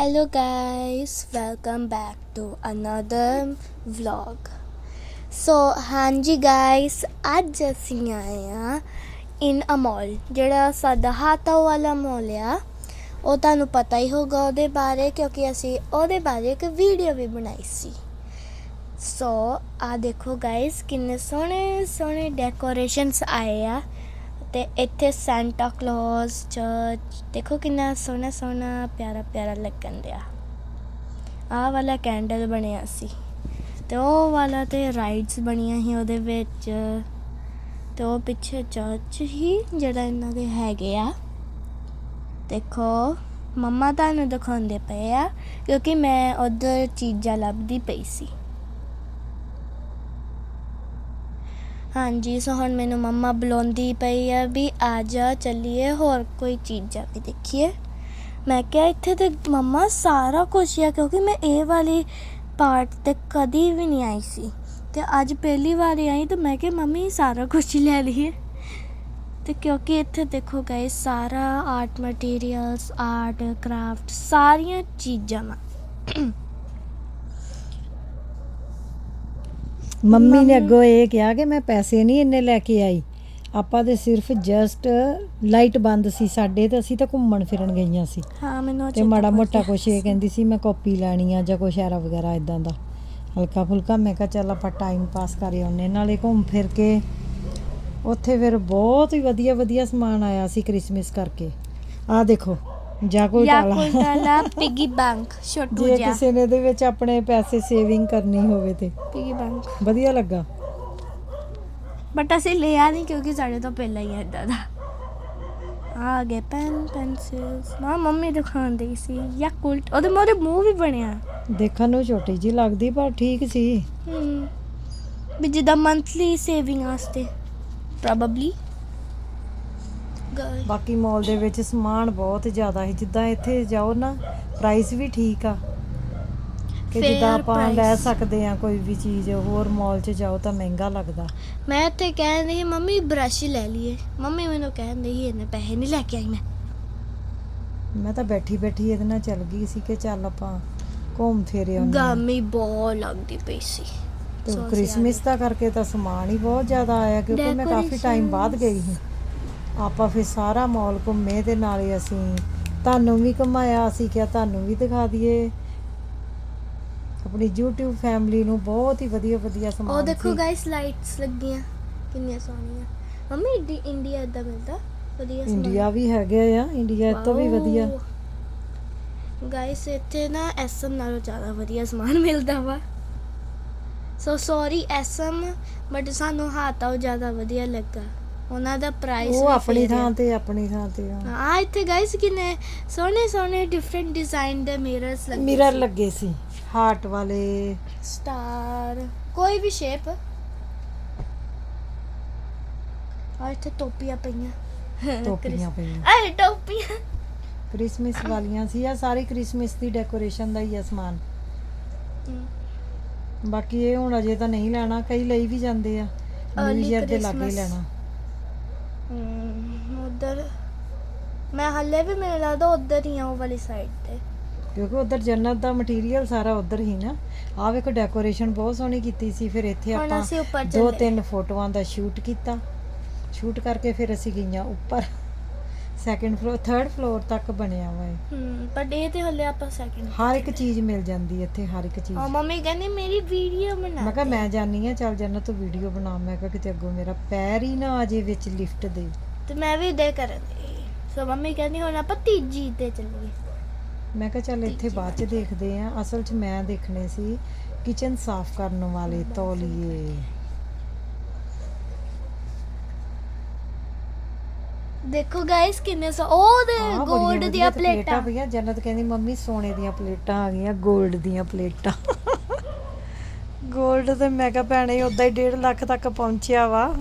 Hello guys, welcome back to another vlog. ਸੋ ਹਾਂਜੀ guys ਅੱਜ ਅਸੀਂ ਆਏ ਆ ਇਨ ਅ ਮਾਲ ਜਿਹੜਾ ਸਾਡਾ ਹਾਤਾ ਵਾਲਾ ਮਾਲ ਆ। ਉਹ ਤੁਹਾਨੂੰ ਪਤਾ ਹੀ ਹੋਗਾ ਉਹਦੇ ਬਾਰੇ ਕਿਉਂਕਿ ਅਸੀਂ ਉਹਦੇ ਬਾਰੇ ਇੱਕ ਵੀਡੀਓ ਵੀ ਬਣਾਈ ਸੀ। ਸੋ ਆ ਦੇਖੋ ਗਾਇਸ ਕਿੰਨੇ ਸੋਹਣੇ ਸੋਹਣੇ ਡੈਕੋਰੇਸ਼ਨਸ ਆਏ ਆ। ਤੇ ਇੱਥੇ ਸੈਂਟਾ ਕਲੌਸ ਚਰਚ ਦੇਖੋ ਕਿੰਨਾ ਸੋਹਣਾ ਸੋਹਣਾ ਪਿਆਰਾ ਪਿਆਰਾ ਲੱਗਣ ਡਿਆ। ਆਹ ਵਾਲਾ ਕੈਂਡਲ ਬਣਿਆ ਸੀ ਤੇ ਉਹ ਵਾਲਾ ਤੇ ਰਾਈਡਸ ਬਣੀਆਂ ਸੀ ਉਹਦੇ ਵਿੱਚ। ਤੇ ਉਹ ਪਿੱਛੇ ਚਰਚ ਹੀ ਜਿਹੜਾ ਇਹਨਾਂ ਦੇ ਹੈਗੇ ਆ। ਦੇਖੋ, ਮੰਮਾ ਤੁਹਾਨੂੰ ਦਿਖਾਉਂਦੇ ਪਏ ਆ ਕਿਉਂਕਿ ਮੈਂ ਉਧਰ ਚੀਜ਼ਾਂ ਲੱਭਦੀ ਪਈ ਸੀ। ਹਾਂਜੀ, ਸੋ ਹੁਣ ਮੈਨੂੰ ਮੰਮਾ ਬੁਲਾਉਂਦੀ ਪਈ ਆ ਵੀ ਆ ਜਾ, ਚੱਲੀਏ, ਹੋਰ ਕੋਈ ਚੀਜ਼ਾਂ ਵੀ ਦੇਖੀਏ। ਮੈਂ ਕਿਹਾ, ਇੱਥੇ ਤੇ ਮੰਮਾ ਸਾਰਾ ਕੁਝ ਆ, ਕਿਉਂਕਿ ਮੈਂ ਇਹ ਵਾਲੀ ਪਾਰਟ ਤੇ ਕਦੀ ਵੀ ਨਹੀਂ ਆਈ ਸੀ। ਤੇ ਅੱਜ ਪਹਿਲੀ ਵਾਰ ਆਈ, ਤਾਂ ਮੈਂ ਕਿਹਾ, ਮੰਮੀ, ਸਾਰਾ ਕੁਝ ਹੀ ਲੈ ਲਈਏ। ਤੇ ਕਿਉਂਕਿ ਇੱਥੇ ਦੇਖੋ ਗਾਇਸ ਸਾਰਾ ਆਰਟ ਮਟੀਰੀਅਲਸ ਆਰਟ ਕਰਾਫਟ ਸਾਰੀਆਂ ਚੀਜ਼ਾਂ ਮੰਮੀ ਨੇ ਅੱਗੋਂ ਇਹ ਕਿਹਾ ਕਿ ਮੈਂ ਪੈਸੇ ਨਹੀਂ ਇੰਨੇ ਲੈ ਕੇ ਆਈ। ਆਪਾਂ ਤੇ ਸਿਰਫ ਜਸਟ ਲਾਈਟ ਬੰਦ ਸੀ ਸਾਡੇ ਤੇ ਅਸੀਂ ਤਾਂ ਘੁੰਮਣ ਫਿਰਨ ਗਈਆਂ ਸੀ। ਹਾਂ ਮੈਨੂੰ ਤੇ ਮਾੜਾ ਮੋਟਾ। ਕੁਛ ਇਹ ਕਹਿੰਦੀ ਸੀ ਮੈਂ ਕਾਪੀ ਲੈਣੀ ਆ ਜਾਂ ਕੁਛ ਐਰਾ ਵਗੈਰਾ ਇਦਾਂ ਦਾ। ਹਲਕਾ ਫੁਲਕਾ ਮੈਂ ਕਿਹਾ ਚੱਲ ਆਪਾਂ ਟਾਈਮ ਪਾਸ ਕਰ ਆਉਨੇ ਨਾਲੇ ਘੁੰਮ ਫਿਰ ਕੇ ਉੱਥੇ ਫਿਰ ਬਹੁਤ ਹੀ ਵਧੀਆ ਵਧੀਆ ਸਮਾਨ ਆਇਆ ਸੀ ਕ੍ਰਿਸਮਸ ਕਰਕੇ। ਆਹ ਦੇਖੋ ਜਾਂ ਕੋਈ ਯਾ ਟਾਲਾ ਕੋਈ ਵਾਲਾ ਪਿਗੀ ਬੈਂਕ ਛੋਟੂ ਜੇ ਜਿਹਾ। ਕਿਸੇ ਨੇ ਇਹਦੇ ਵਿੱਚ ਆਪਣੇ ਪੈਸੇ ਸੇਵਿੰਗ ਕਰਨੀ ਹੋਵੇ ਤੇ। ਪਿਗੀ ਬੈਂਕ ਵਧੀਆ ਲੱਗਾ। ਬਟ ਅਸੀਂ ਲਿਆ ਨਹੀਂ ਕਿਉਂਕਿ ਸਾਡੇ ਤੋਂ ਪਹਿਲਾਂ ਹੀ ਇਦਾਂ ਦਾ। ਆ ਗਏ ਪੈਨ ਪੈਨਸਿਲਸ ਨਾ ਮੰਮੀ ਦਿਖਾਉਣ ਦੀ ਸੀ ਯਾਕੁਲਟ ਉਹਦੇ ਮੋਰੇ ਮੂੰਹ ਵੀ ਬਣਿਆ। ਦੇਖਣ ਨੂੰ ਛੋਟੀ ਜੀ ਲੱਗਦੀ ਪਰ ਠੀਕ ਸੀ। ਹਮ ਵੀ ਜਿੱਦਾਂ ਮੰਥਲੀ ਸੇਵਿੰਗ ਵਾਸਤੇ। ਪ੍ਰੋਬਬਲੀ ਬਾਕੀ ਮਾਲ ਦੇ ਵਿੱਚ ਸਮਾਨ ਬਹੁਤ ਜ਼ਿਆਦਾ ਹੈ ਜਿੱਦਾਂ ਇੱਥੇ ਜਾਓ ਨਾ ਪ੍ਰਾਈਸ ਵੀ ਠੀਕ ਆ। ਕਿ ਜਿੱਦਾਂ ਆਪਾਂ ਲੈ। ਸਕਦੇ ਆ ਕੋਈ ਵੀ ਚੀਜ਼ ਹੋਰ ਮਾਲ 'ਚ ਜਾਓ ਤਾਂ ਮਹਿੰਗਾ ਲੱਗਦਾ। ਮੈਂ ਤੇ ਕਹਿੰਦੀ ਸੀ ਮੰਮੀ ਬ੍ਰਸ਼ ਲੈ ਲਈਏ। ਮੰਮੀ ਮੈਨੂੰ ਕਹਿੰਦੀ ਸੀ ਇਹਨੇ ਪੈਸੇ ਨਹੀਂ ਲੈ ਕੇ ਆਈ ਮੈਂ। ਮੈਂ ਤਾਂ ਬੈਠੀ ਬੈਠੀ ਇਹਦੇ ਨਾਲ ਚੱਲ ਗਈ ਸੀ ਕਿ ਚੱਲ ਆਪਾਂ ਘੁੰਮ ਫਿਰ ਆਉਂਦੇ ਹਾਂ। ਗਾਮੀ ਬਹੁਤ ਲੱਗਦੀ ਪਈ ਸੀ। ਤੇ ਕ੍ਰਿਸਮਸ ਦਾ ਕਰਕੇ ਤਾਂ ਸਮਾਨ ਹੀ ਬਹੁਤ ਜ਼ਿਆਦਾ ਆਇਆ ਕਿਉਂਕਿ ਮੈਂ ਕਾਫੀ ਟਾਈਮ ਬਾਅਦ ਗਈ ਸੀ। ਆਪਾਂ ਫਿਰ ਸਾਰਾ ਮਾਲ ਘੁੰਮੇ ਤੇ ਨਾਲੇ ਅਸੀਂ ਤੁਹਾਨੂੰ ਵੀ ਘੁਮਾਇਆ ਅਸੀਂ ਕਿਹਾ ਤੁਹਾਨੂੰ ਵੀ ਦਿਖਾ ਦਈਏ। ਆਪਣੀ YouTube ਫੈਮਿਲੀ ਨੂੰ ਬਹੁਤ ਹੀ ਵਧੀਆ ਵਧੀਆ ਸਮਾਨ ਉਹ ਦੇਖੋ। ਗਾਇਸ ਲਾਈਟਸ ਲੱਗੀਆਂ ਕਿੰਨੀਆਂ ਸੋਹਣੀਆਂ। ਮੰਮੀ ਇੰਡੀ- ਇੰਡੀਆ ਇਦਾਂ ਮਿਲਦਾ ਵਧੀਆ ਸਮਾਨ। ਇੰਡੀਆ ਵੀ ਹੈਗੇ ਆ ਇੰਡੀਆ ਤੋਂ ਵੀ ਵਧੀਆ। ਗਾਇਸ ਇੱਥੇ ਨਾ ਐਸਐਮ ਨਾਲੋਂ ਜ਼ਿਆਦਾ ਵਧੀਆ ਸਮਾਨ ਮਿਲਦਾ ਵਾ। ਸੋ ਸੌਰੀ ਐਸਐਮ ਬਟ ਸਾਨੂੰ ਹਾਤਾ ਉਹ ਜ਼ਿਆਦਾ ਵਧੀਆ ਲੱਗਾ। ਉਹਨਾਂ ਦਾ ਪ੍ਰਾਈਸ ਉਹ ਆਪਣੀ ਥਾਂ ਤੇ ਆਪਣੀ ਥਾਂ ਤੇ ਆ ਆ ਇੱਥੇ ਗਾਇਸ ਕਿੰਨੇ ਸੋਹਣੇ ਸੋਹਣੇ ਡਿਫਰੈਂਟ ਡਿਜ਼ਾਈਨ ਦੇ ਮਿਰਰਸ ਲੱਗੇ ਮਿਰਰ ਲੱਗੇ ਸੀ ਹਾਰਟ ਵਾਲੇ। ਸਟਾਰ ਕੋਈ ਵੀ ਸ਼ੇਪ ਆ ਇੱਥੇ ਟੋਪੀਆਂ ਪਈਆਂ। ਟੋਪੀਆਂ ਪਈਆਂ। ਆਏ ਟੋਪੀਆਂ। ਕ੍ਰਿਸਮਸ ਵਾਲੀਆਂ ਸੀ ਆ ਸਾਰੀ ਕ੍ਰਿਸਮਸ ਦੀ ਡੈਕੋਰੇਸ਼ਨ ਦਾ ਹੀ ਆ ਸਮਾਨ। ਬਾਕੀ ਇਹ ਹੁਣ ਅਜੇ ਤਾਂ ਨਹੀਂ ਲੈਣਾ ਕਈ ਲਈ ਵੀ ਜਾਂਦੇ ਆ। ਨਿਊ ਈਅਰ ਦੇ ਲਾਗੇ। ਲੈਣਾ। ਉਧਰ। ਮੈਂ ਹੱਲੇ ਵੀ ਮੈਨੂੰ ਲੱਗਦਾ ਉਧਰ ਹੀ ਆ ਉਹ ਵਾਲੀ ਸਾਈਡ ਤੇ। ਕਿਉਂਕਿ ਉਧਰ ਜੰਨਤ ਦਾ ਮਟੀਰੀਅਲ ਸਾਰਾ ਉਧਰ ਹੀ ਨਾ। ਆਹ ਵੇਖੋ ਡੈਕੋਰੇਸ਼ਨ ਬਹੁਤ ਸੋਹਣੀ ਕੀਤੀ ਸੀ ਫਿਰ ਇੱਥੇ ਹੁਣ ਆਪਾਂ ਅਸੀਂ ਉੱਪਰ ਦੋ ਚੱਲੇ। ਤਿੰਨ ਫੋਟੋਆਂ ਦਾ ਸ਼ੂਟ ਕੀਤਾ। ਸ਼ੂਟ ਕਰਕੇ ਫਿਰ ਅਸੀਂ ਗਈਆਂ ਉੱਪਰ। ਸੈਕੰਡ ਫਲੋਰ ਥਰਡ ਫਲੋਰ ਤੱਕ ਬਣਿਆ ਹੋਇਆ ਹੈ ਹਮ ਪਰ ਇਹ ਤੇ ਹੱਲੇ ਆਪਾਂ ਸੈਕਿੰਡ ਹਰ ਇੱਕ ਚੀਜ਼ ਮਿਲ ਜਾਂਦੀ ਹੈ ਇੱਥੇ ਹਰ ਇੱਕ ਚੀਜ਼। ਆ ਮੰਮੀ ਕਹਿੰਦੀ ਮੇਰੀ ਵੀਡੀਓ ਬਣਾ ਮੈਂ ਕਿਹਾ। ਮੈਂ ਜਾਣੀ ਆ ਚੱਲ ਜੰਨਤ ਤੂੰ ਵੀਡੀਓ ਬਣਾ। ਮੈਂ ਕਿਹਾ ਕਿਤੇ ਅੱਗੋਂ ਮੇਰਾ ਪੈਰ ਹੀ ਨਾ ਅਜੇ ਵਿੱਚ ਲਿਫਟ ਦੇ। ਤੇ ਮੈਂ ਵੀ ਉਧਰ ਕਰਾਂਗੀ ਸੋ। ਮੰਮੀ ਕਹਿੰਦੀ ਹੁਣ ਆਪਾਂ ਤੀਜੀ ਤੇ ਚੱਲੀਏ। ਮੈਂ ਕਿਹਾ ਚੱਲ ਇੱਥੇ ਬਾਅਦ ਚ ਦੇਖਦੇ ਆ। ਅਸਲ ਚ ਮੈਂ ਦੇਖਣੇ ਸੀ ਕਿਚਨ ਸਾਫ਼ ਕਰਨ ਵਾਲੇ ਤੌਲੀਏ। ਦੇਖੋ ਗਾਇਸ ਕਿੰਨੇ ਸੋ ਉਹ ਦੇ ਗੋਲਡ ਦੀਆਂ ਪਲੇਟਾਂ। ਪਈਆਂ। ਜੰਨਤ ਕਹਿੰਦੀ ਮੰਮੀ ਸੋਨੇ ਦੀਆਂ ਪਲੇਟਾਂ ਆ ਗਈਆਂ ਗੋਲਡ ਦੀਆਂ ਪਲੇਟਾਂ। ਗੋਲਡ ਤੇ ਮੈਂ ਕਿਹਾ ਭੈਣੇ ਉਦਾਂ ਹੀ 1.5 ਲੱਖ ਤੱਕ ਪਹੁੰਚਿਆ ਵਾ।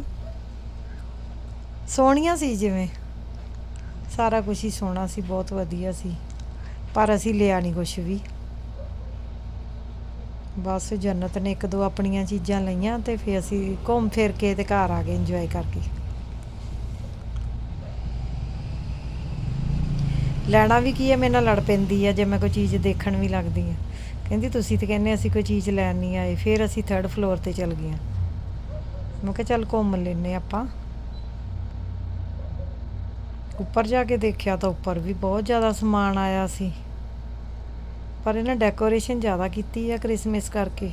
ਸੋਹਣੀਆਂ ਸੀ ਜਿਵੇਂ। ਸਾਰਾ ਕੁਝ ਹੀ ਸੋਹਣਾ ਸੀ, ਬਹੁਤ ਵਧੀਆ ਸੀ। ਪਰ ਅਸੀਂ ਲਿਆ ਨਹੀਂ ਕੁਝ ਵੀ। ਬਸ ਜੰਨਤ ਨੇ ਇੱਕ ਦੋ ਆਪਣੀਆਂ ਚੀਜ਼ਾਂ ਲਈਆਂ ਤੇ ਫਿਰ ਅਸੀਂ ਘੁੰਮ ਫਿਰ ਕੇ ਤੇ ਘਰ ਆ ਗਏ ਇੰਜੋਏ ਕਰਕੇ। ਲੈਣਾ ਵੀ ਕੀ ਹੈ, ਮੇਰੇ ਨਾਲ ਲੜ ਪੈਂਦੀ ਹੈ, ਜੇ ਮੈਂ ਕੋਈ ਚੀਜ਼ ਦੇਖਣ ਵੀ ਲੱਗਦੀ ਆ ਕਹਿੰਦੀ, ਤੁਸੀਂ ਤੇ ਕਹਿੰਦੇ ਅਸੀਂ ਕੋਈ ਚੀਜ਼ ਲੈਣ ਨਹੀਂ ਆਏ। ਫਿਰ ਅਸੀਂ ਥਰਡ ਫਲੋਰ ਤੇ ਚੱਲ ਗਏ ਮੈਂ ਕਿਹਾ, ਚੱਲ ਘੁੰਮ ਲੈਨੇ ਆਪਾਂ। ਉੱਪਰ ਜਾ ਕੇ ਦੇਖਿਆ ਤਾਂ ਉੱਪਰ ਵੀ ਬਹੁਤ ਜ਼ਿਆਦਾ ਸਮਾਨ ਆਇਆ ਸੀ। ਪਰ ਇਹਨਾਂ ਡੈਕੋਰੇਸ਼ਨ ਜ਼ਿਆਦਾ ਕੀਤੀ ਆ ਕ੍ਰਿਸਮਸ ਕਰਕੇ।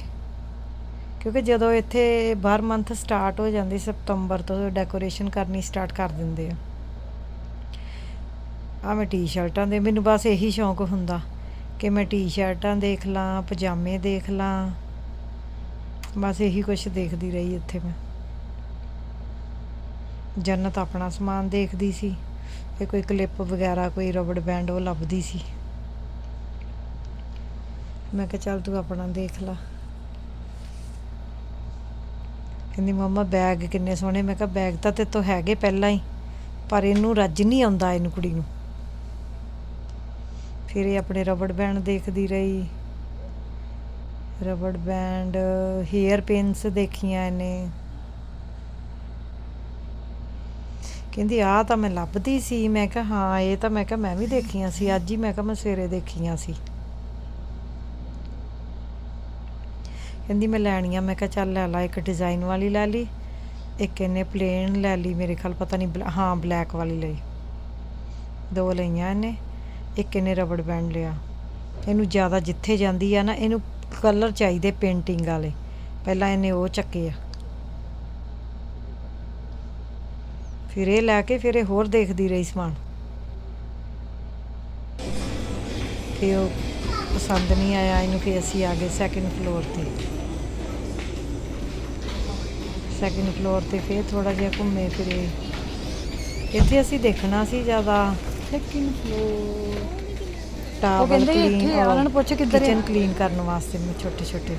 ਕਿਉਂਕਿ ਜਦੋਂ ਇੱਥੇ ਬਾਹਰ ਮੰਥ ਸਟਾਰਟ ਹੋ ਜਾਂਦੀ, ਸਤੰਬਰ ਤੋਂ ਡੈਕੋਰੇਸ਼ਨ ਕਰਨੀ ਸਟਾਰਟ ਕਰ ਦਿੰਦੇ ਆ। ਆ ਮੈਂ ਟੀ-ਸ਼ਰਟਾਂ ਦੇ, ਮੈਨੂੰ ਬਸ ਇਹੀ ਸ਼ੌਂਕ ਹੁੰਦਾ ਕਿ ਮੈਂ ਟੀ-ਸ਼ਰਟਾਂ ਦੇਖ ਲਾਂ, ਪਜਾਮੇ ਦੇਖ ਲਾਂ। ਬਸ ਇਹੀ ਕੁਝ ਦੇਖਦੀ ਰਹੀ ਇੱਥੇ ਮੈਂ। ਜੰਨਤ ਆਪਣਾ ਸਮਾਨ ਦੇਖਦੀ ਸੀ। ਤੇ ਕੋਈ ਕਲਿੱਪ ਵਗੈਰਾ, ਕੋਈ ਰਬੜ ਬੈਂਡ ਉਹ ਲੱਭਦੀ ਸੀ। ਮੈਂ ਕਿਹਾ ਚੱਲ ਤੂੰ ਆਪਣਾ ਦੇਖ ਲਾ। ਕਹਿੰਦੀ, ਮੰਮਾ ਬੈਗ ਕਿੰਨੇ ਸੋਹਣੇ। ਮੈਂ ਕਿਹਾ ਬੈਗ ਤਾਂ ਤੇ ਤੋਂ ਹੈਗੇ ਪਹਿਲਾਂ ਹੀ, ਪਰ ਇਹਨੂੰ ਰੱਜ ਨਹੀਂ ਆਉਂਦਾ ਇਹਨੂੰ ਕੁੜੀ ਨੂੰ। ਫਿਰ ਇਹ ਆਪਣੇ ਰਬੜ ਬੈਂਡ ਦੇਖਦੀ ਰਹੀ। ਰਬੜ ਬੈਂਡ ਹੇਅਰ ਪਿੰਸ ਦੇਖੀਆਂ ਇਹਨੇ। ਕਹਿੰਦੀ, ਆਹ ਤਾਂ ਮੈਂ ਲੱਭਦੀ ਸੀ। ਮੈਂ ਕਿਹਾ, ਹਾਂ, ਇਹ ਤਾਂ ਮੈਂ ਕਿਹਾ, ਮੈਂ ਵੀ ਦੇਖੀਆਂ ਸੀ। ਅੱਜ ਹੀ ਮੈਂ ਕਿਹਾ, ਮੈਂ ਸਵੇਰੇ ਦੇਖੀਆਂ ਸੀ। ਕਹਿੰਦੀ, ਮੈਂ ਲੈਣੀਆਂ। ਮੈਂ ਕਿਹਾ, ਚੱਲ ਲੈ ਲਾ, ਇੱਕ ਡਿਜ਼ਾਈਨ ਵਾਲੀ ਲੈ ਲਈ, ਇੱਕ ਇਹਨੇ ਪਲੇਨ ਲੈ ਲਈ, ਮੇਰੇ ਖਿਆਲ ਪਤਾ ਨਹੀਂ, ਬਲੈ- ਹਾਂ, ਬਲੈਕ ਵਾਲੀ ਲਈ। ਦੋ ਲਈਆਂ ਇਹਨੇ, ਇੱਕ ਇਹਨੇ ਰਬੜ ਬੈਂਡ ਲਿਆ। ਇਹਨੂੰ ਜ਼ਿਆਦਾ ਜਿੱਥੇ ਜਾਂਦੀ ਆ ਨਾ, ਇਹਨੂੰ ਕਲਰ ਚਾਹੀਦੇ ਪੇਂਟਿੰਗ ਵਾਲੇ। ਪਹਿਲਾਂ ਇਹਨੇ ਉਹ ਚੱਕੇ ਆ। ਫਿਰ ਇਹ ਲੈ ਕੇ ਫਿਰ ਇਹ ਹੋਰ ਦੇਖਦੀ ਰਹੀ ਸਮਾਨ। ਤੇ ਉਹ ਪਸੰਦ ਨਹੀਂ ਆਇਆ ਇਹਨੂੰ ਫਿਰ ਅਸੀਂ ਆ ਗਏ ਸੈਕਿੰਡ ਫਲੋਰ ਤੇ। ਸੈਕਿੰਡ ਫਲੋਰ ਤੇ ਫਿਰ ਥੋੜਾ ਜਿਹਾ ਘੁੰਮੇ ਫਿਰੇ। ਇੱਥੇ ਅਸੀਂ ਦੇਖਣਾ ਸੀ ਜ਼ਿਆਦਾ। ਸੈਕਿੰਡ ਫਲੋਰ ਟਾਵਲ ਕਹਿੰਦੇ ਕਲੀਨ ਇੱਥੇ ਆ, ਉਹਨਾਂ ਨੂੰ ਪੁੱਛ ਕਿੱਧਰ? ਕਿਚਨ ਕਲੀਨ ਕਰਨ ਵਾਸਤੇ ਮੈਂ ਛੋਟੇ ਛੋਟੇ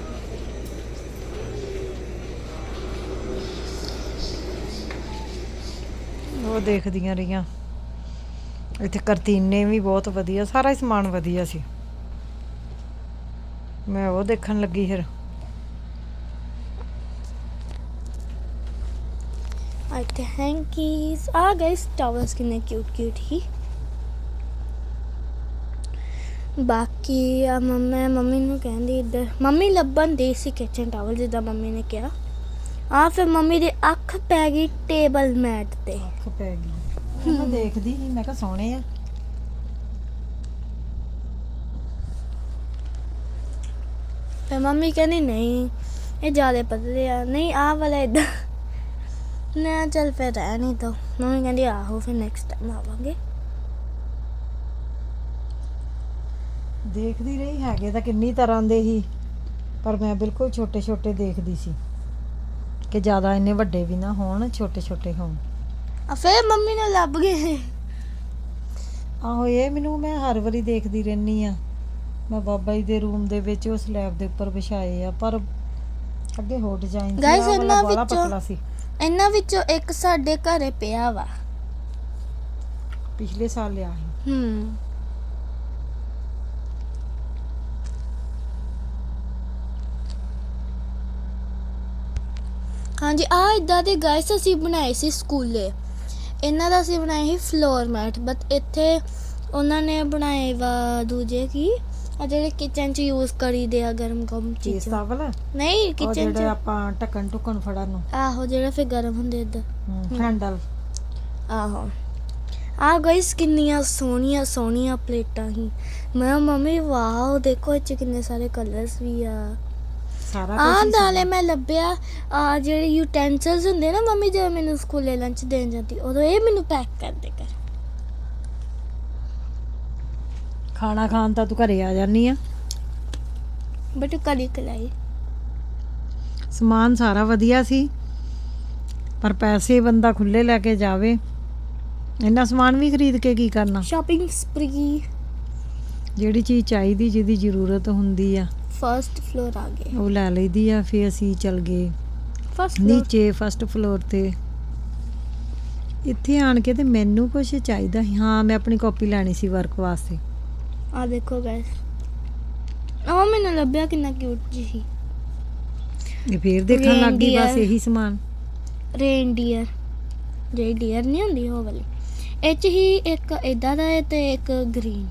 ਉਹ ਦੇਖਦੀਆਂ ਰਹੀਆਂ। ਇੱਥੇ ਕਰਤੀਨੇ ਵੀ ਬਹੁਤ ਵਧੀਆ, ਸਾਰਾ ਹੀ ਸਮਾਨ ਵਧੀਆ ਸੀ। ਮੈਂ ਉਹ ਦੇਖਣ ਲੱਗੀ ਫਿਰ। ਇੱਥੇ ਹੈਂਕੀਜ਼ ਆ ਗਾਇਸ ਟਾਵਲਸ ਕਿੰਨੇ ਕਿਊਟ ਕਿਊਟ ਹੀ। ਬਾਕੀ ਆ ਮੰਮਾ, ਮੰਮੀ ਨੂੰ ਕਹਿੰਦੀ ਇੱਧਰ, ਮੰਮੀ ਲੱਭਣ ਦੇ ਸੀ ਕਿਚਨ ਟਾਵਲ ਜਿੱਦਾਂ ਮੰਮੀ ਨੇ ਕਿਹਾ। ਆ ਫਿਰ ਮੰਮੀ ਦੀ ਅੱਖ ਪੈ ਗਈ ਟੇਬਲ ਮੈਟ ਤੇ। ਅੱਖ ਪੈ ਗਈ। ਮੈਂ ਦੇਖਦੀ ਸੀ ਮੈਂ ਕਿਹਾ ਸੋਹਣੇ ਆ। ਫਿਰ ਮੰਮੀ ਕਹਿੰਦੀ ਨਹੀਂ ਇਹ ਜ਼ਿਆਦਾ ਪਤਲੇ ਆ। ਨਹੀਂ ਆਹ ਵਾਲਾ ਇਦਾਂ ਨਾ ਚੱਲ ਫਿਰ ਰਹਿ ਨਹੀਂ ਤਾਂ ਮੰਮੀ ਕਹਿੰਦੀ ਆਹੋ ਫਿਰ ਨੈਕਸਟ ਟਾਈਮ ਆਵਾਂਗੇ। ਦੇਖਦੀ ਰਹੀ ਹੈਗੇ ਤਾਂ ਕਿੰਨੀ ਤਰ੍ਹਾਂ ਦੇ ਹੀ ਪਰ ਮੈਂ ਬਿਲਕੁਲ ਛੋਟੇ ਛੋਟੇ ਦੇਖਦੀ ਸੀ। ਕਿ ਜ਼ਿਆਦਾ ਇੰਨੇ ਵੱਡੇ ਵੀ ਨਾ ਹੋਣ ਛੋਟੇ ਛੋਟੇ ਹੋਣ। ਆ ਫਿਰ ਮੰਮੀ ਨੇ ਲੱਭ ਗਏ ਆਹੋ ਇਹ ਮੈਨੂੰ ਮੈਂ ਹਰ ਵਾਰੀ ਦੇਖਦੀ ਰਹਿਨੀ ਆ ਮੈਂ ਬਾਬਾ ਜੀ ਦੇ ਰੂਮ ਦੇ ਵਿੱਚ ਉਹ ਸਲੈਬ ਦੇ ਉੱਪਰ ਵਿਛਾਏ ਆ ਪਰ ਅੱਗੇ ਹੋਰ ਡਿਜ਼ਾਈਨ ਸੀ Guys, ਆਹ ਵਾਲਾ ਇਹਨਾਂ ਬਾਹਲਾ ਵਿੱਚੋਂ- ਪਤਲਾ ਸੀ। ਇਹਨਾਂ ਵਿੱਚੋਂ ਇੱਕ ਸਾਡੇ ਘਰੇ ਪਿਆ ਵਾ। ਪਿਛਲੇ ਸਾਲ ਲਿਆ ਸੀ। ਹੂੰ। ਹਾਂਜੀ ਆ ਇਦਾਂ ਦੇ ਗਾਇਸ ਅਸੀਂ ਬਣਾਏ ਸੀ ਸਕੂਲੇ। ਇਹਨਾਂ ਦਾ ਅਸੀਂ ਬਣਾਏ ਸੀ ਫਲੋਰ ਮੈਟ ਬਟ ਇੱਥੇ ਉਹਨਾਂ ਨੇ ਬਣਾਏ ਵਾ ਦੂਜੇ ਕੀ? ਆ ਜਿਹੜੇ ਕਿਚਨ ਚ ਯੂਜ਼ ਕਰੀਦੇ ਆ ਗਰਮ ਗਰਮ ਚੀਜ਼ ਚੀਜ਼ਾਂ। ਸਾਵਲ ਨਹੀਂ ਉਹ ਕਿਚਨ ਜਿਹੜੇ ਚ। ਆਪਾਂ ਟਕਨ ਟੁਕਨ ਫੜਨ ਨੂੰ। ਆਹੋ ਜਿਹੜਾ ਫਿਰ ਗਰਮ ਹੁੰਦੇ ਇਦਾਂ ਹੈਂਡਲ ਆਹੋ। ਆ ਗਾਇਸ ਕਿੰਨੀਆਂ ਸੋਹਣੀਆਂ ਸੋਹਣੀਆਂ ਪਲੇਟਾਂ ਹੀ। ਮੈਂ ਮੰਮੀ ਵਾਓ ਦੇਖੋ ਇਹ ਚ ਕਿੰਨੇ ਸਾਰੇ ਕਲਰਸ ਵੀ ਆ। ਸਾਰਾ ਆ ਕੁਝ। ਨਾਲੇ ਮੈਂ ਲੱਭਿਆ ਆ ਜਿਹੜੇ ਯੂਟੈਂਸਿਲਸ ਹੁੰਦੇ ਨਾ ਮੰਮੀ ਜਦੋਂ ਮੈਨੂੰ ਸਕੂਲੇ ਲੰਚ ਦੇਣ ਜਾਂਦੀ ਉਦੋਂ ਇਹ ਮੈਨੂੰ ਪੈਕ ਕਰ ਦੇ ਕਰ ਖਾਣਾ ਖਾਣ ਤਾਂ ਤੂੰ ਘਰੇ ਆ ਜਾਨੀ ਆ। ਬਟ ਕਲੀ ਕਲਾਈ ਸਮਾਨ ਸਾਰਾ ਵਧੀਆ ਸੀ ਪਰ ਪੈਸੇ ਬੰਦਾ ਖੁੱਲੇ ਲੈ ਕੇ ਜਾਵੇ। ਇੰਨਾ ਸਮਾਨ ਵੀ ਖਰੀਦ ਕੇ ਕੀ ਕਰਨਾ? ਸ਼ਾਪਿੰਗ ਸਪਰੀ ਜਿਹੜੀ ਚੀਜ਼ ਚਾਹੀਦੀ ਜਿਹਦੀ ਜ਼ਰੂਰਤ ਹੁੰਦੀ ਆ। ਫਰਸਟ ਫਲੋਰ ਆ ਗਏ। ਉਹ ਲੈ ਲਈਦੀ ਆ ਫਿਰ ਅਸੀਂ ਚੱਲ ਗਏ। ਫਰਸਟ ਨੀਚੇ ਫਸਟ ਫਲੋਰ ਤੇ। ਇੱਥੇ ਆਣ ਕੇ ਤੇ ਮੈਨੂੰ ਕੁਝ ਚਾਹੀਦਾ ਸੀ। ਹਾਂ ਮੈਂ ਆਪਣੀ ਕਾਪੀ ਲੈਣੀ ਸੀ ਵਰਕ ਵਾਸਤੇ। ਆ ਦੇਖੋ ਗਾਇਸ ਉਹ ਮੈਨੂੰ ਲੱਭਿਆ ਕਿੰਨਾ ਕਿਊਟ ਜੀ ਸੀ। ਤੇ ਫੇਰ ਦੇਖਣ ਲੱਗ ਗਈ ਬਸ। ਇਹੀ ਸਮਾਨ। ਰੇਨਡੀਅਰ ਜਿਹੜੀ ਡੀਅਰ ਨਹੀਂ ਹੁੰਦੀ ਉਹ ਵਾਲੀ। ਇਹ ਚ ਹੀ ਇੱਕ ਇਦਾਂ ਦਾ ਹੈ ਤੇ ਇੱਕ ਗ੍ਰੀਨ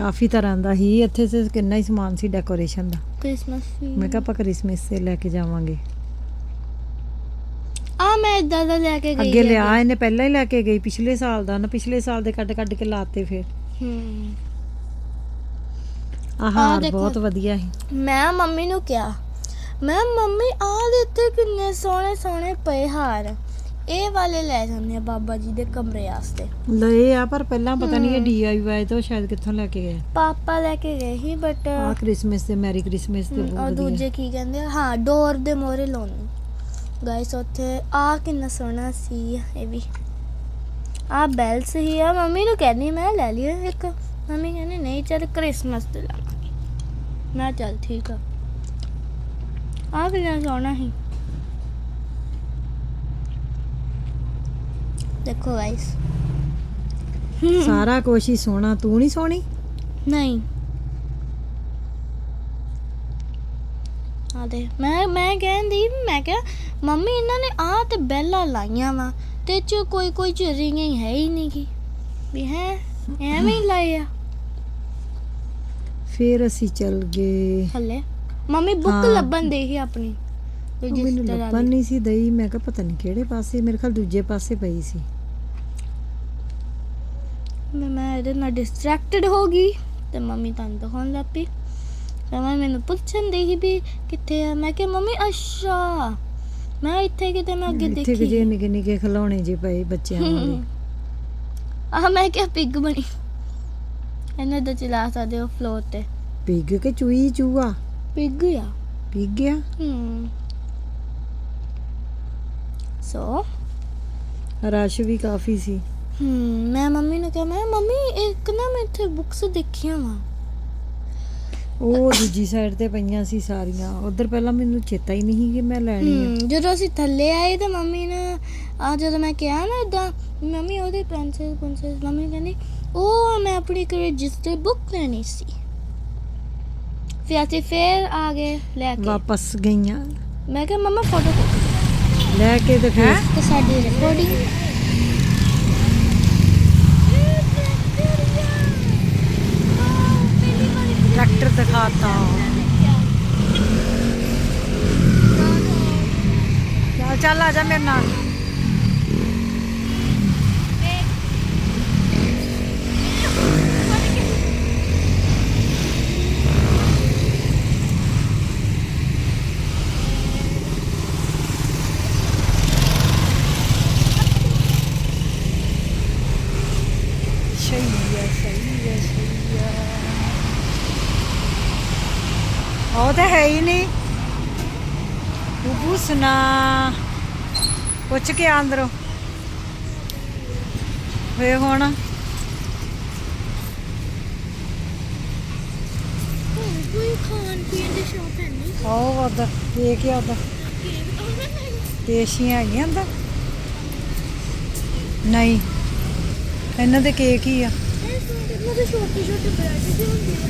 ਕਾਫੀ ਤਰ੍ਹਾਂ ਦਾ ਹੀ ਇੱਥੇ ਤੇ ਕਿੰਨਾ ਹੀ ਸਮਾਨ ਸੀ ਡੈਕੋਰੇਸ਼ਨ ਦਾ। ਕ੍ਰਿਸਮਸ ਮੈਂ ਕਿਹਾ ਆਪਾਂ ਕ੍ਰਿਸਮਸ ਤੇ ਲੈ ਕੇ ਜਾਵਾਂਗੇ। ਆ ਮੈਂ ਇਦਾਂ ਦਾ ਲੈ ਕੇ ਗਈ ਅੱਗੇ ਸੀ ਲਿਆ ਇਹਨੇ ਪਹਿਲਾਂ ਹੀ ਲੈ ਕੇ ਗਈ ਪਿਛਲੇ ਸਾਲ ਦਾ ਨਾ ਪਿਛਲੇ ਸਾਲ ਦੇ ਕੱਢ ਕੱਢ ਕੇ ਲਾਤੇ ਫਿਰ। ਹੂੰ। ਆਹ ਆਹ। ਬਹੁਤ ਵਧੀਆ ਸੀ। ਮੈਂ ਮੰਮੀ ਨੂੰ ਕਿਹਾ ਮੈਂ ਮੰਮੀ ਆ ਦਿੱਤੇ ਕਿੰਨੇ ਸੋਹਣੇ ਸੋਹਣੇ ਪਏ ਹਾਰ। ਇਹ ਵਾਲੇ ਲੈ ਜਾਂਦੇ ਆ ਬਾਬਾ ਜੀ ਦੇ ਕਮਰੇ ਵਾਸਤੇ। ਲਏ ਆ ਪਰ ਪਹਿਲਾਂ ਪਤਾ ਨਹੀਂ ਇਹ ਡੀਆਈਵਾਈ ਤੋਂ ਸ਼ਾਇਦ ਕਿੱਥੋਂ ਲੈ ਕੇ ਗਏ। ਪਾਪਾ ਲੈ ਕੇ ਗਏ ਸੀ ਬਟ ਆ ਕ੍ਰਿਸਮਸ ਤੇ ਮੈਰੀ ਕ੍ਰਿਸਮਸ ਤੇ ਔਰ ਬਹੁਤ ਵਧੀਆ। ਦੂਜੇ ਕੀ ਕਹਿੰਦੇ ਆ? ਹਾਂ ਡੋਰ ਦੇ ਮੋਰੇ ਲਾਉਣੀ। ਗਾਇਸ ਉੱਥੇ ਆ ਕਿੰਨਾ ਸੋਹਣਾ ਸੀ ਇਹ ਵੀ। ਆ ਬੈਲਸ ਹੀ ਆ। ਮੰਮੀ ਨੂੰ ਕਹਿੰਦੀ ਮੈਂ ਲੈ ਲਿਆ ਇੱਕ। ਮੰਮੀ ਕਹਿੰਦੀ ਨਹੀਂ ਚੱਲ ਕ੍ਰਿਸਮਸ ਤੇ ਲਾਵਾਂਗੇ। ਮੈਂ ਚੱਲ ਠੀਕ ਆ। ਆ ਕਿੰਨਾ ਸੋਹਣਾ ਸੀ। ਦੇਖੋ ਗਾਇਸ ਸਾਰਾ ਕੁਛ ਹੀ ਸੋਹਣਾ ਤੂੰ ਨਹੀਂ ਸੋਹਣੀ? ਨਹੀਂ। ਆ ਦੇ ਮੈਂ ਮੈਂ ਕਹਿੰਦੀ ਮੈਂ ਕਿਹਾ ਮੰਮੀ ਇਹਨਾਂ ਨੇ ਆ ਤੇ ਬੈਲਾਂ ਲਾਈਆਂ ਵਾ ਤੇ ਚ ਕੋਈ ਕੋਈ ਚਿਰਿੰਗ ਹੀ ਹੈ ਹੀ ਨਹੀਂ ਕੀ ਵੀ ਹੈ ਐਵੇਂ ਹੀ ਲਾਏ ਆ। ਫਿਰ ਅਸੀਂ ਚੱਲ ਗਏ। ਹੱਲੇ। Mummy book. ਲੱਭਣ ਦੇ ਹੀ ਆਪਣੀ। ਮੈਨੂੰ ਰਜਿਸਟਰ ਲੱਭਣ ਵਾਲੀ ਨਹੀਂ ਸੀ ਦਈ ਮੈਂ ਕਿਹਾ ਪਤਾ ਨਹੀਂ ਕਿਹੜੇ ਪਾਸੇ ਮੇਰੇ ਖਿਆਲ ਦੂਜੇ ਪਾਸੇ ਪਈ ਸੀ। ਮੈਂ ਮੈਂ ਇਹਦੇ ਨਾਲ ਡਿਸਟਰੈਕਟਡ ਹੋ ਗਈ ਤੇ ਮੰਮੀ ਤਾਂ ਦਿਖਾਉਣ ਲੱਗ ਪਈ। ਤੇ ਮੈਂ ਮੈਨੂੰ ਪੁੱਛਣ ਦੀ ਸੀ ਵੀ ਕਿੱਥੇ ਆ? ਮੈਂ ਕਿਹਾ ਮੰਮੀ ਅੱਛਾ। ਮੈਂ ਇੱਥੇ ਕਿਤੇ ਮੈਂ ਅੱਗੇ ਇੱਥੇ ਕਿ ਦੇਖੀ। ਜੇ ਨਿੱਕੇ ਨਿੱਕੇ ਖਿਲੌਣੇ ਜੇ ਪਏ ਬੱਚਿਆਂ ਵਾਲੇ। ਆ ਮੈਂ ਕਿਹਾ ਪਿਗ ਬਣੀ। ਇਹਨੇ ਤਾਂ ਚਲਾ ਸਕਦੇ ਹੋ ਫਲੋਰ ਤੇ। ਪਿੱਗ ਕੇ ਚੂਈ ਚੂਆ ਪਿਗ ਆ। ਪਿੱਗ ਗਿਆ ਹਮ। ਸੋ ਰਸ਼ ਵੀ ਕਾਫੀ ਸੀ। ਹਮ ਮੈਂ ਮੰਮੀ ਨੂੰ ਕਿਹਾ ਮੈਂ ਮੰਮੀ ਇੱਕ ਨਾ ਮੈਂ ਇੱਥੇ ਬੁੱਕਸ ਦੇਖੀਆਂ ਵਾ। ਉਹ ਦੂਜੀ ਸਾਈਡ ਤੇ ਪਈਆਂ ਸੀ ਸਾਰੀਆਂ। ਉਧਰ ਪਹਿਲਾਂ ਮੈਨੂੰ ਚੇਤਾ ਹੀ ਨਹੀਂ ਕਿ ਮੈਂ ਲੈਣੀ ਹਮ ਜਦੋਂ ਅਸੀਂ ਥੱਲੇ ਆਏ ਤਾਂ ਮੰਮੀ ਨੇ ਆ ਜਦੋਂ ਮੈਂ ਕਿਹਾ ਨਾ ਇਦਾਂ ਮੰਮੀ ਉਹਦੇ ਪੈਨਸਿਲ ਪੈਨਸਿਲ ਮੰਮੀ ਕਹਿੰਦੀ ਉਹ ਮੈਂ ਆਪਣੀ ਇੱਕ ਰਜਿਸਟਰ ਬੁੱਕ ਲੈਣੀ ਸੀ। ਫਿਰ ਅਸੀਂ ਫੇਰ ਆ ਗਏ ਲੈ ਕੇ। ਵਾਪਸ ਗਈਆਂ। ਮੈਂ ਕਿਹਾ ਮਮਾ ਫੋਟੋ ਲੈ ਕੇ ਤੇ ਫਿਰ ਤੇ ਸਾਡੀ ਰਿਕਾਰਡਿੰਗ ਟਰੈਕਟਰ ਦਿਖਾਤਾ। ਚੱਲ ਚੱਲ ਆ ਜਾ ਮੇਰੇ ਨਾਲ। ਸਹੀ ਹੈ ਸਹੀ ਹੈ ਸਹੀ ਹੈ ਉਹ ਤਾਂ ਹੈ ਹੀ ਨਹੀਂ। ਬੂਬੂ ਸੁਣਾ। ਪੁੱਛ ਕੇ ਆ ਵੇ ਹੁਣ। ਕੋਈ ਖਾਣ ਪੀਣ ਦੀ ਸ਼ੌਪ ਹੈ ਨਹੀਂ ਆਓ ਉਹਦਾ ਦੇਖ ਆ ਉਹਦਾ ਦੇਸ਼ੀਆਂ ਹੈਗੀਆਂ ਅੰਦਰ। ਨਹੀਂ, ਇਹਨਾਂ ਦੇ ਕੇਕ ਹੀ ਆ। ਇਹਨਾਂ ਦੇ ਛੋਟੇ ਛੋਟੇ ਬ੍ਰੈਡ ਜਿਹੇ ਹੁੰਦੇ ਆ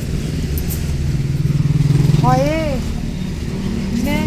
ਹਾਏ ਮੈਂ